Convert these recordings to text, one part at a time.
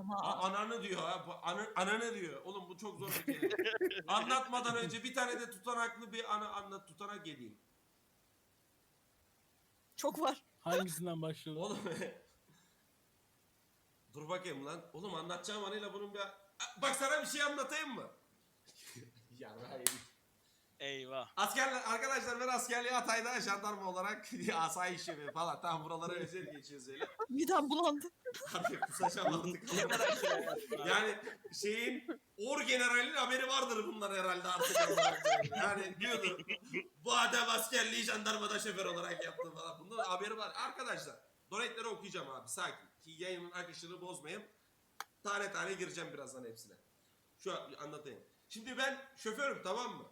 Ama A- ananı diyor ha. Bu Anı, ananı diyor. Oğlum bu çok zor bir kelime. Anlatmadan önce bir tane de tutanaklı bir anı anlat. Tutanak geleyim. çok var. Hangisinden başlayalım? Oğlum. Dur bakayım lan. Oğlum anlatacağım anıyla bunun bir... Bak sana bir şey anlatayım mı? ya hayır. Eyvah. Askerler, arkadaşlar ben askerliği Hatay'da jandarma olarak asayiş şefi falan. Tamam buralara özel geçiyoruz öyle. Midem bulandı. Artık kusacağım artık. yani şeyin Or generalin haberi vardır bunlar herhalde artık. yani diyordur. Bu adam askerliği jandarmada şoför olarak yaptı falan. Bunların haberi var. Arkadaşlar donate'leri okuyacağım abi sakin. Ki yayının akışını bozmayayım. Tane tane gireceğim birazdan hepsine. Şu an anlatayım. Şimdi ben şoförüm tamam mı?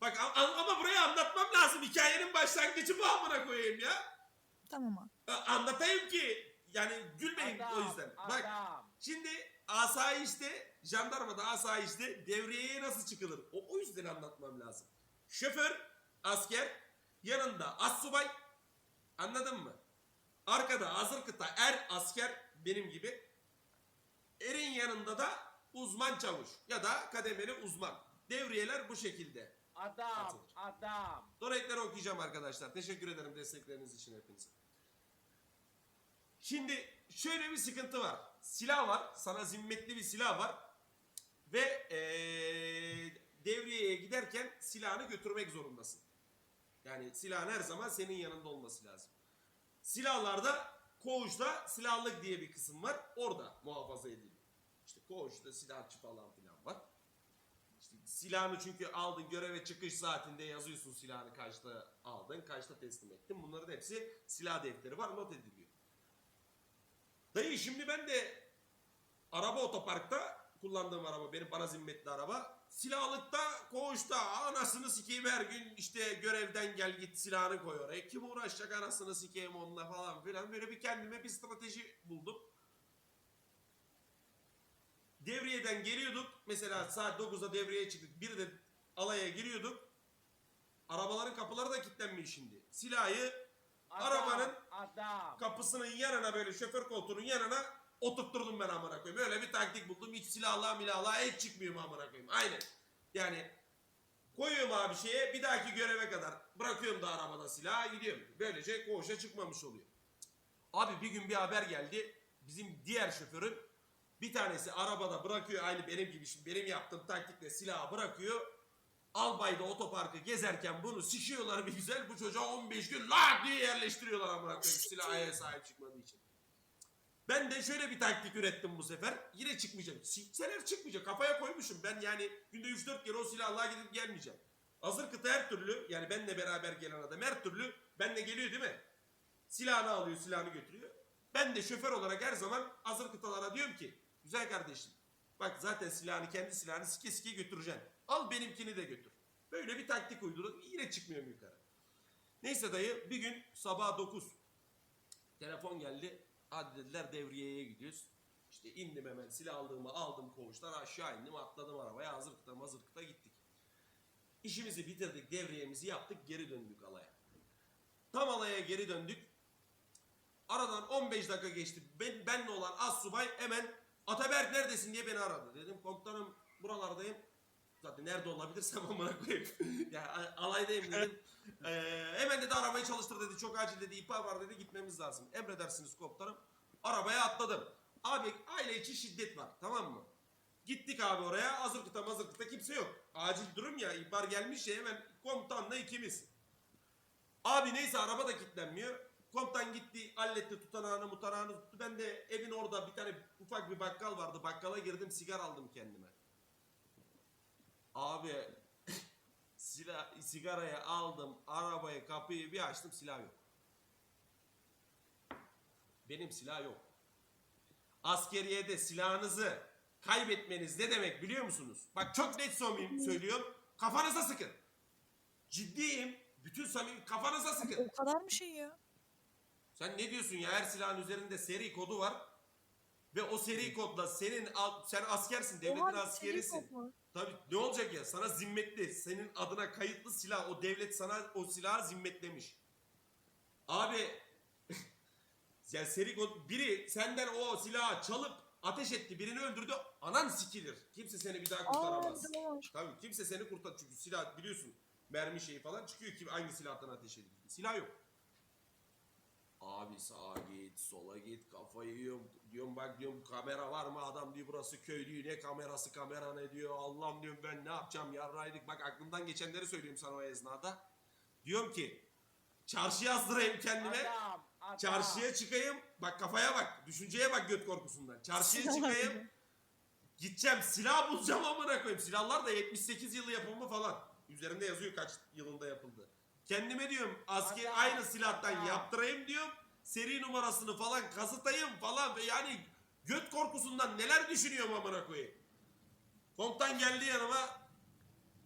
Bak ama burayı anlatmam lazım. Hikayenin başlangıcı bu amına koyayım ya. Tamam abi. Anlatayım ki yani gülmeyin o yüzden. Bak şimdi asayişte jandarmada asayişte devriyeye nasıl çıkılır? O, o yüzden anlatmam lazım. Şoför, asker, yanında assubay anladın mı? Arkada hazır kıta er asker benim gibi. Erin yanında da uzman çavuş ya da kademeli uzman. Devriyeler bu şekilde. Adam, Atılır. adam. Donate'leri okuyacağım arkadaşlar. Teşekkür ederim destekleriniz için hepinize. Şimdi şöyle bir sıkıntı var. Silah var. Sana zimmetli bir silah var. Ve eee devriyeye giderken silahını götürmek zorundasın. Yani silahın her zaman senin yanında olması lazım. Silahlarda koğuşta silahlık diye bir kısım var. Orada muhafaza ediliyor. İşte koğuşta silahçı falan filan silahını çünkü aldın göreve çıkış saatinde yazıyorsun silahını kaçta aldın, kaçta teslim ettin. Bunların hepsi silah defteri var, not ediliyor. Dayı şimdi ben de araba otoparkta kullandığım araba benim bana zimmetli araba. Silahlıkta koğuşta anasını sikeyim her gün işte görevden gel git silahını koy oraya. Kim uğraşacak anasını sikeyim onunla falan filan. Böyle bir kendime bir strateji buldum. Devriyeden geliyorduk. Mesela saat 9'da devriyeye çıktık. Bir de alaya giriyorduk. Arabaların kapıları da kilitlenmiyor şimdi. Silahı adam Arabanın adam. kapısının yanına böyle şoför koltuğunun yanına oturtturdum ben amına koyayım. Böyle bir taktik buldum. Hiç silahla milahla hiç çıkmıyorum amına koyayım. Aynen. Yani koyuyorum abi şeye bir dahaki göreve kadar bırakıyorum da arabada silahı gidiyorum. Böylece koğuşa çıkmamış oluyor. Abi bir gün bir haber geldi. Bizim diğer şoförün bir tanesi arabada bırakıyor aynı benim gibi şimdi benim yaptığım taktikle silahı bırakıyor. Albayda otoparkı gezerken bunu sişiyorlar bir güzel bu çocuğa 15 gün la diye yerleştiriyorlar amına koyayım silaha sahip çıkmadığı için. Ben de şöyle bir taktik ürettim bu sefer. Yine çıkmayacağım. Sikseler çıkmayacak. Kafaya koymuşum. Ben yani günde 3-4 kere o silahla gidip gelmeyeceğim. Hazır kıta her türlü yani benle beraber gelen adam her türlü benle geliyor değil mi? Silahını alıyor, silahını götürüyor. Ben de şoför olarak her zaman hazır kıtalara diyorum ki güzel kardeşim bak zaten silahını kendi silahını sike sike götüreceksin. Al benimkini de götür. Böyle bir taktik uydurdum. Yine çıkmıyorum yukarı. Neyse dayı bir gün sabah 9 telefon geldi. Hadi dediler devriyeye gidiyoruz. İşte indim hemen silahımı aldım koğuştan aşağı indim atladım arabaya hazır kıta hazır kıta gittik. İşimizi bitirdik devriyemizi yaptık geri döndük alaya. Tam alaya geri döndük. Aradan 15 dakika geçti. Ben, benle olan az subay hemen Ataberk neredesin diye beni aradı. Dedim komutanım buralardayım. Zaten nerede olabilirsem amına koyayım. ya alaydayım dedim. Ee, hemen dedi arabayı çalıştır dedi. Çok acil dedi. ihbar var dedi. Gitmemiz lazım. Emredersiniz komutanım. Arabaya atladım. Abi aile içi şiddet var. Tamam mı? Gittik abi oraya. Hazır kıta hazır kıta kimse yok. Acil durum ya. ihbar gelmiş ya hemen komutanla ikimiz. Abi neyse araba da kilitlenmiyor. Komutan gitti halletti tutanağını mutanağını tuttu. Ben de evin orada bir tane ufak bir bakkal vardı. Bakkala girdim sigara aldım kendime. Abi silah, sigarayı aldım. Arabayı kapıyı bir açtım silah yok. Benim silah yok. Askeriyede silahınızı kaybetmeniz ne demek biliyor musunuz? Bak çok net söylüyorum. Kafanıza sıkın. Ciddiyim. Bütün samimi kafanıza sıkın. O kadar mı şey ya? Sen ne diyorsun ya? Her silahın üzerinde seri kodu var. Ve o seri kodla senin sen askersin, devletin Oha, askerisin. Tabii ne olacak ya? Sana zimmetli, senin adına kayıtlı silah, o devlet sana o silahı zimmetlemiş. Abi ya seri kod biri senden o silahı çalıp ateş etti birini öldürdü anan sikilir. Kimse seni bir daha Aa kurtaramaz. var. Tabii kimse seni kurtar çünkü silah biliyorsun mermi şeyi falan çıkıyor ki hangi silahtan ateş ediyor. Silah yok. Abi sağa git, sola git, kafayı yiyorum. Diyorum bak diyorum kamera var mı? Adam diyor burası köy değil. Ne kamerası kamera ne diyor? Allah'ım diyorum ben ne yapacağım? Yarraydık. Bak aklımdan geçenleri söyleyeyim sana o esnada. Diyorum ki çarşıya azdırayım kendime. Adam, adam. Çarşıya çıkayım. Bak kafaya bak. Düşünceye bak göt korkusundan. Çarşıya çıkayım. Gideceğim silah bulacağım amına koyayım. Silahlar da 78 yılı yapımı falan. Üzerinde yazıyor kaç yılında yapıldı. Kendime diyorum asker aynı silahtan yaptırayım diyorum. Seri numarasını falan kazıtayım falan ve yani göt korkusundan neler düşünüyorum amına koyayım. Komutan geldi yanıma.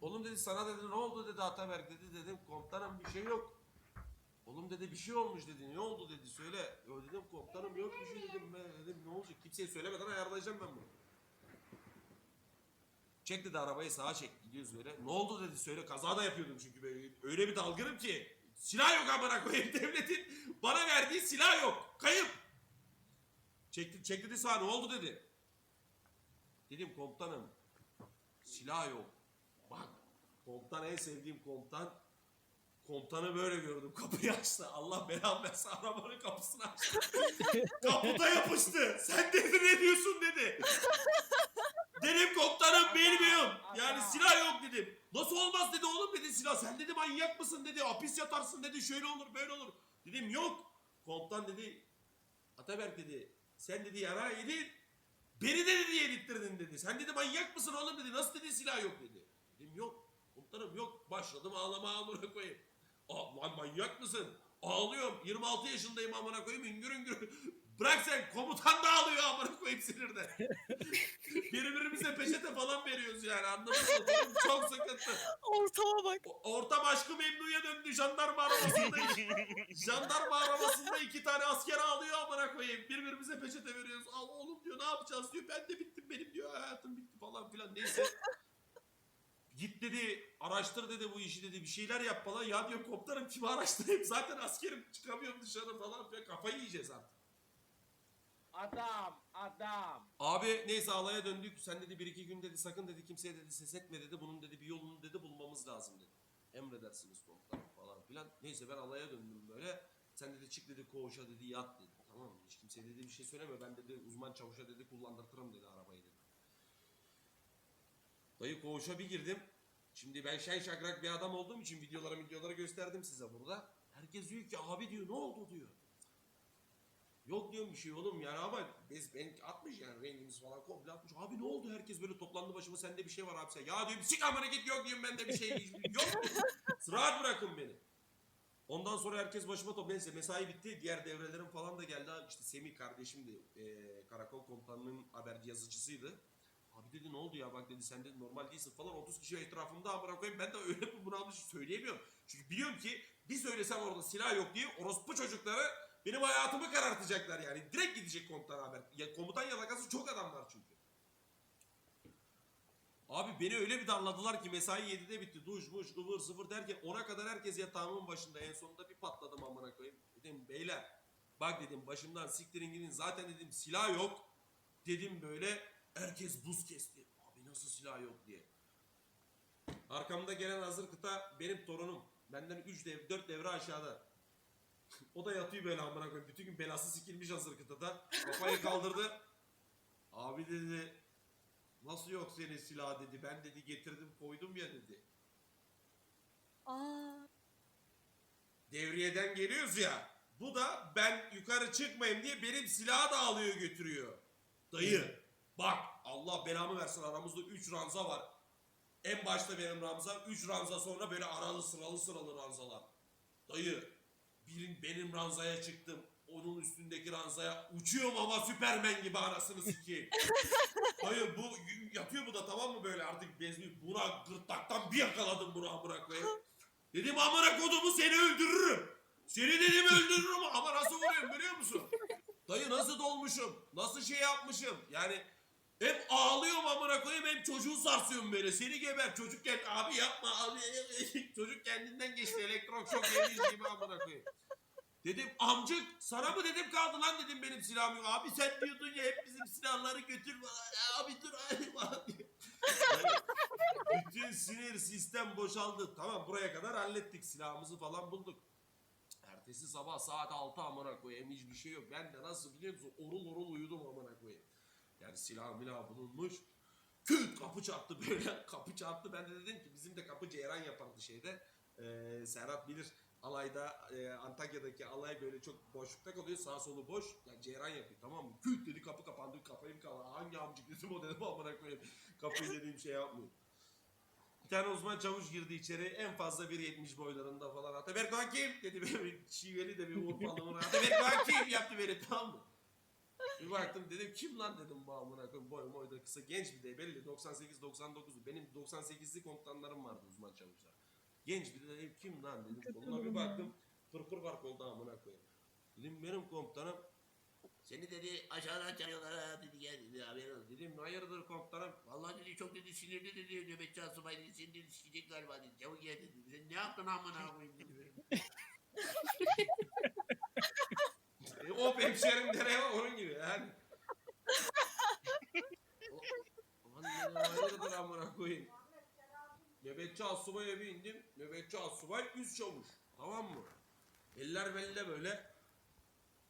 Oğlum dedi sana dedi ne oldu dedi Ataberk dedi dedim komutanım bir şey yok. Oğlum dedi bir şey olmuş dedi. Ne oldu dedi söyle. Yo dedim komutanım yok bir şey dedim. Ben dedim ne olacak kimseye söylemeden ayarlayacağım ben bunu. Çek dedi arabayı sağa çek gidiyoruz böyle. Ne oldu dedi söyle kaza da yapıyordum çünkü böyle. Öyle bir dalgınım ki. Silah yok amına koyayım devletin bana verdiği silah yok. Kayıp. Çekti, çek dedi sağa ne oldu dedi. Dedim komutanım silah yok. Bak komutan en sevdiğim komutan. Komutanı böyle gördüm. Kapıyı açtı. Allah belamı versin arabanın kapısını açtı. Kapıda yapıştı. Sen dedi ne diyorsun dedi. Dedim komutanım bilmiyorum. Yani silah yok dedim. Nasıl olmaz dedi oğlum dedi silah. Sen dedi manyak mısın dedi. Hapis yatarsın dedi. Şöyle olur böyle olur. Dedim yok. Komutan dedi. Ataberk dedi. Sen dedi yara yedin. Beni de dedi yedirttirdin dedi. Sen dedi manyak mısın oğlum dedi. Nasıl dedi silah yok dedi. Dedim yok. Komutanım yok. Başladım ağlama amına koyayım. Lan manyak mısın? Ağlıyorum. 26 yaşındayım amına koyayım. Üngür üngür. Bırak sen komutan da ağlıyor amına koyayım sinirden. Birbirimize peçete falan veriyoruz yani anladın mı? Durum Çok sıkıntı. Ortama bak. Ortam aşkı memnuya döndü. Jandarma arabasında Jandarma arabasında iki tane asker ağlıyor amına koyayım. Birbirimize peçete veriyoruz. Al oğlum diyor ne yapacağız diyor. Ben de bittim benim diyor. Hayatım bitti falan filan. Neyse. Git dedi araştır dedi bu işi dedi bir şeyler yap falan. Ya diyor komutanım kimi araştırayım zaten askerim çıkamıyorum dışarı falan filan. Kafayı yiyeceğiz artık. Adam, adam. Abi neyse alaya döndük. Sen dedi bir iki gün dedi sakın dedi kimseye dedi ses etme dedi. Bunun dedi bir yolunu dedi bulmamız lazım dedi. Emredersiniz komutanım falan filan. Neyse ben alaya döndüm böyle. Sen dedi çık dedi koğuşa dedi yat dedi. Tamam mı? Hiç kimseye dedi bir şey söyleme. Ben dedi uzman çavuşa dedi kullandırtırım dedi arabayı dedi. Dayı koğuşa bir girdim. Şimdi ben şen şakrak bir adam olduğum için videoları videoları gösterdim size burada. Herkes diyor ki abi diyor ne oldu diyor. Yok diyorum bir şey oğlum yani ama biz ben atmış yani rengimiz falan komple atmış. Abi ne oldu herkes böyle toplandı başıma sende bir şey var abi sen. Ya diyorum sik amına git yok diyorum bende bir şey yok. Rahat bırakın beni. Ondan sonra herkes başıma top. Neyse mesai bitti. Diğer devrelerim falan da geldi. İşte Semih kardeşim de eee, karakol komutanının haberci yazıcısıydı. Abi dedi ne oldu ya bak dedi sen dedi normal değilsin falan 30 kişi etrafımda amına koyayım ben de öyle bir bunalmış söyleyemiyorum. Çünkü biliyorum ki bir söylesem orada silah yok diye orospu çocukları benim hayatımı karartacaklar yani. Direkt gidecek komutan haber. Ya, komutan yalakası çok adam var çünkü. Abi beni öyle bir darladılar ki mesai 7'de bitti. Duş muş ıvır zıvır derken 10'a kadar herkes yatağımın başında. En sonunda bir patladım amına koyayım. Dedim beyler bak dedim başımdan siktirin gidin. Zaten dedim silah yok. Dedim böyle herkes buz kesti. Abi nasıl silah yok diye. Arkamda gelen hazır kıta benim torunum. Benden 3 dev 4 devre aşağıda. O da yatıyor böyle amına koyayım. Bütün gün belası sikilmiş hazır kıtada. Kafayı kaldırdı. Abi dedi Nasıl yok senin silah dedi. Ben dedi getirdim koydum ya dedi. Aa. Devriyeden geliyoruz ya. Bu da ben yukarı çıkmayayım diye benim silahı da alıyor götürüyor. Dayı bak Allah belamı versin aramızda 3 ranza var. En başta benim ranza 3 ranza sonra böyle aralı sıralı sıralı ranzalar. Dayı bir, benim ranzaya çıktım. Onun üstündeki ranzaya uçuyorum ama Süpermen gibi anasını sikeyim. Dayı bu yapıyor bu da tamam mı böyle artık bezmi buna gırtlaktan bir yakaladım bunu amına koyayım. Dedim amına kodumu seni öldürürüm. Seni dedim öldürürüm ama nasıl vuruyorum biliyor musun? Dayı nasıl dolmuşum? Nasıl şey yapmışım? Yani hem ağlıyorum amına koyayım hem çocuğu sarsıyorum böyle. Seni geber çocuk gel abi yapma abi. çocuk kendinden geçti elektron şok yediğiz gibi amına koyayım. Dedim amcık sana mı dedim kaldı lan dedim benim silahım yok. Abi sen diyordun ya hep bizim silahları götür Abi dur abi. Yani bütün sinir sistem boşaldı. Tamam buraya kadar hallettik silahımızı falan bulduk. Ertesi sabah saat 6 amına koyayım hiçbir şey yok. Ben de nasıl biliyor musun? Orul orul uyudum amına koyayım. Yani silah milah bulunmuş. Küt kapı çarptı böyle. Kapı çarptı. Ben de dedim ki bizim de kapı ceyran yapardı şeyde. Ee, Serhat bilir alayda e, Antakya'daki alay böyle çok boşlukta kalıyor. Sağ solu boş. Yani ceyran yapıyor tamam mı? Küt dedi kapı kapandı. Kafayı mı kapandı? Hangi amcık dedim o dedim amına koyayım. Kapıyı dediğim şey yapmıyor. Bir tane uzman çavuş girdi içeri. En fazla 1.70 boylarında falan. Ataberk Hakim dedi böyle şiveli de bir Urfalı Ataberk Hakim yaptı beni tamam mı? Bir baktım dedim kim lan dedim bu amına koyayım boy boy da kısa genç bir de belli 98 99 benim 98'li komutanlarım vardı uzman çavuşlar. Genç bir de dedim kim lan dedim koluna bir baktım pırpır var kolda amına koyayım. Dedim benim komutanım seni dedi aşağıdan çağırıyorlar ha dedi gel dedi haberin olsun. Dedim hayırdır komutanım. Vallahi dedi çok dedi sinirli dedi nöbetçi asubay dedi seni dedi sikecek galiba dedi. Çabuk gel dedi. Sen ne yaptın amına koyayım dedi. o hemşerim nereye onun gibi yani. Aman dedim hayırdır amına koyayım. Nöbetçi asubaya bir indim. Nöbetçi asubay üst çavuş. Tamam mı? Eller belle böyle.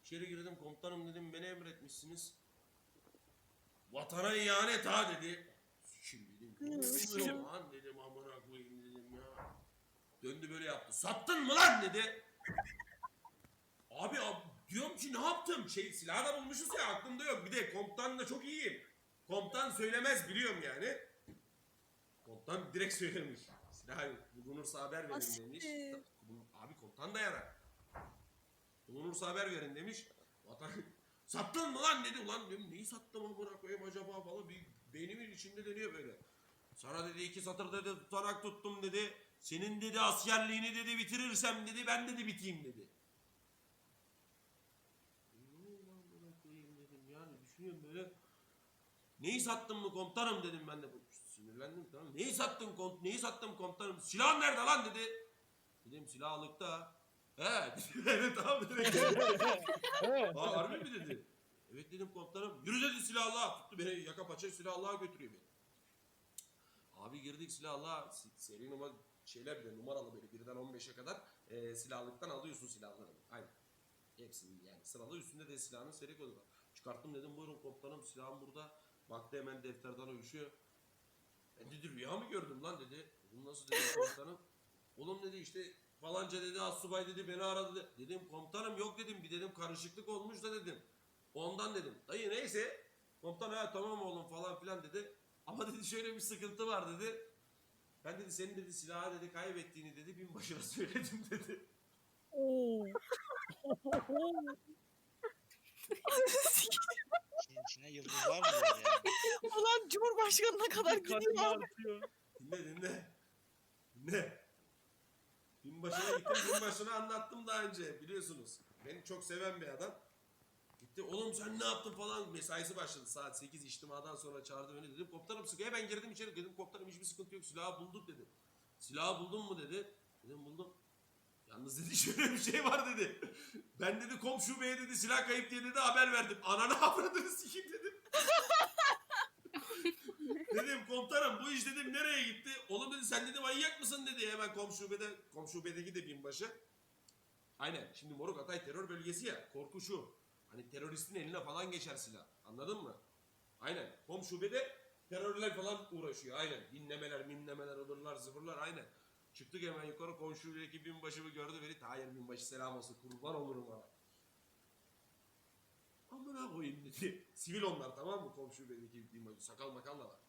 İçeri girdim komutanım dedim beni emretmişsiniz. Vatana ihanet ha dedi. Şimdi dedim. Oluyor lan dedim amına koyayım dedim ya. Döndü böyle yaptı. Sattın mı lan dedi. Abi, abi diyorum ki ne yaptım? Şey silahı da bulmuşuz ya aklımda yok. Bir de komutanla çok iyiyim. Komutan söylemez biliyorum yani. Komutan direkt söylemiş. Silah yok. Bulunursa haber verin Asiktir. demiş. Abi komutan da yarar. Bulunursa haber verin demiş. Vatan sattın mı lan dedi. Ulan dedim neyi sattım amına koyayım acaba falan. Bir beynimin içinde dönüyor böyle. Sana dedi iki satır dedi tutanak tuttum dedi. Senin dedi askerliğini dedi bitirirsem dedi ben dedi biteyim dedi. Ne oldu amına koyayım dedim yani düşünüyorum böyle. Neyi sattın mı komutanım dedim ben de. Sinirlendim tamam. Neyi sattın kom neyi sattım komutanım? Silah nerede lan dedi. Dedim silah alıkta. He dedi tamam. Aa, harbi mi dedi? Evet dedim komutanım. Yürü dedi silahla. Tuttu beni yaka paça silahlığa götürüyor beni. Abi girdik silahla. Si- Seri numara şeyler bile numaralı böyle birden 15'e kadar e, silahlıktan alıyorsun silahlarını. Aynen. Hepsini yani sıralı üstünde de silahının seri kodu var. Çıkarttım dedim buyurun komutanım silahım burada. Baktı hemen defterden uyuşuyor. Ben dedi rüya mı gördüm lan dedi. Dedim nasıl dedi komutanım. Oğlum dedi işte falanca dedi assubay dedi beni aradı dedi. Dedim komutanım yok dedim bir dedim karışıklık olmuş da dedim. Ondan dedim. Dayı neyse. Komutan ha tamam oğlum falan filan dedi. Ama dedi şöyle bir sıkıntı var dedi. Ben dedi senin dedi silahı dedi kaybettiğini dedi binbaşına söyledim dedi. Oo. Senin içine yıldızlar mı var yani? Ulan Cumhurbaşkanı'na kadar gidiyor Kalbim abi. artıyor. Dinle dinle. Dinle. Binbaşına gittim binbaşına anlattım daha önce biliyorsunuz. Beni çok seven bir adam. Gitti oğlum sen ne yaptın falan mesaisi başladı saat 8 içtimadan sonra çağırdı beni dedim komutanım sıkıya ben girdim içeri dedim komutanım hiçbir sıkıntı yok silahı bulduk dedi. Silahı buldun mu dedi. Dedim buldum. Yalnız dedi şöyle bir şey var dedi. Ben dedi komşu beye dedi silah kayıp diye dedi haber verdim. Ananı avradını sikeyim dedim. dedim komutanım bu iş dedim nereye gitti? Oğlum dedi sen dedi manyak mısın dedi hemen komşu bede komşu bedeki de binbaşı. Aynen şimdi Moruk Atay terör bölgesi ya korku şu. Hani teröristin eline falan geçer silah anladın mı? Aynen komşu bede terörler falan uğraşıyor aynen. Dinlemeler minlemeler ıvırlar zıvırlar aynen. Çıktık hemen yukarı komşudaki binbaşı bir gördü beni. Hayır binbaşı selam olsun kurban olurum ona. Amına koyayım dedi. Sivil onlar tamam mı komşu bedeki binbaşı. Sakal makal da var.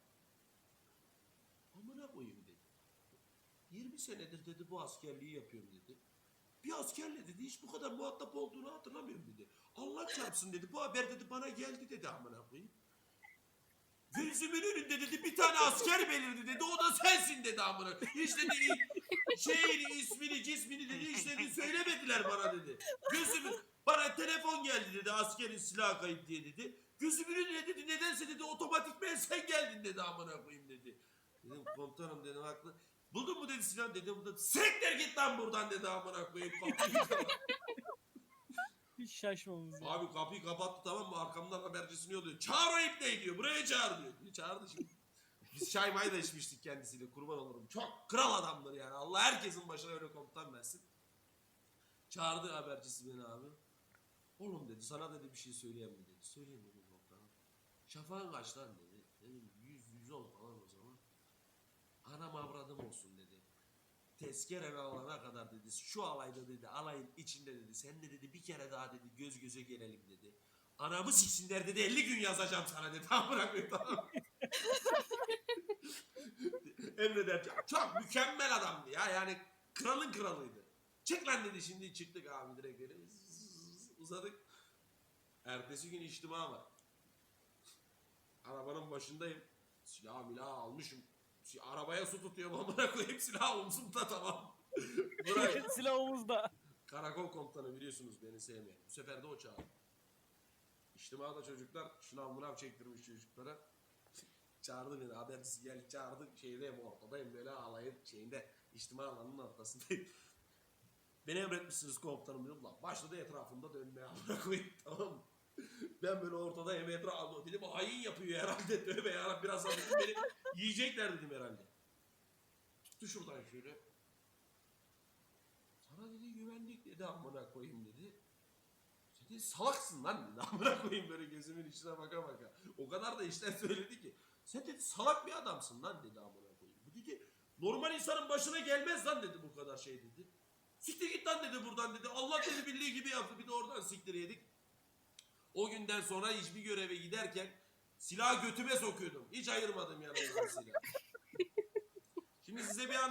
Amına koyayım dedi. 20 senedir dedi bu askerliği yapıyorum dedi. Bir askerle dedi hiç bu kadar muhatap olduğunu hatırlamıyorum dedi. Allah çarpsın dedi. Bu haber dedi bana geldi dedi amına koyayım. Gözümün önünde dedi bir tane asker belirdi dedi. O da sensin dedi amına. Hiç dedi şeyini, ismini, cismini dedi hiç dedi söylemediler bana dedi. Gözümün bana telefon geldi dedi askerin silah kayıp diye dedi. Gözümün önüne dedi nedense dedi otomatikmen sen geldin dedi amına koyayım dedi. Dedim komutanım dedim haklı. Buldun mu dedi silah da siktir git lan buradan dedi amına koyayım. Hiç şaşmamız ya. Abi kapıyı kapattı tamam mı? Arkamdan habercisini yolluyor. Çağır o ipneyi diyor. Buraya çağır diyor. Bir çağırdı şimdi. Biz çay may da içmiştik kendisiyle. Kurban olurum. Çok kral adamdır yani. Allah herkesin başına öyle komutan versin. Çağırdı habercisi beni abi. Oğlum dedi sana dedi bir şey söyleyeyim mi dedi. Söyleyeyim dedim komutanım. Şafağın kaç lan dedi. Dedim 100 110 falan o zaman. Anam avradım olsun dedi. Tezkeren alana kadar dedi. Şu alayda dedi alayın içinde dedi. Sen de dedi bir kere daha dedi göz göze gelelim dedi. Anamı siksinler dedi 50 gün yazacağım sana dedi. Tamam bırakmayayım tamam. Emreder. Çok, çok mükemmel adamdı ya. Yani kralın kralıydı. Çık lan dedi şimdi çıktık abi direkt zzz, uzadık. Ertesi gün içtima var. Arabanın başındayım. Silah milah almışım. Si- Arabaya su tutuyorum amına koyayım silah omzumda tamam. Bırak. Silahımızda. Karakol komutanı biliyorsunuz beni sevmeyen. Bu sefer de o çağırdı. İçtimada çocuklar şınav mınav çektirmiş çocuklara. çağırdı beni habercisi geldi çağırdı. Şeydeyim ortadayım böyle alayın şeyinde. içtima alanının ortasındayım. Beni emretmişsiniz komutanım diyorum lan. Başladı etrafımda dönmeye amına koyayım tamam mı? Ben böyle ortadayım etrafımda. Dedim hain yapıyor herhalde. Tövbe yarabbim biraz sonra dedim, beni yiyecekler dedim herhalde. Tuttu şuradan şöyle. Sana dedi güvenlik dedi amına koyayım dedi. Dedi salaksın lan dedi amına koyayım böyle gözümün içine baka baka. O kadar da işler söyledi ki. Sen dedi salak bir adamsın lan dedi amına koyayım. Bu dedi normal insanın başına gelmez lan dedi bu kadar şey dedi. Siktir git lan dedi buradan dedi. Allah dedi bildiği gibi yaptı. Bir de oradan siktir yedik. O günden sonra hiçbir göreve giderken silah götüme sokuyordum. Hiç ayırmadım yanımdan silah. Şimdi size bir an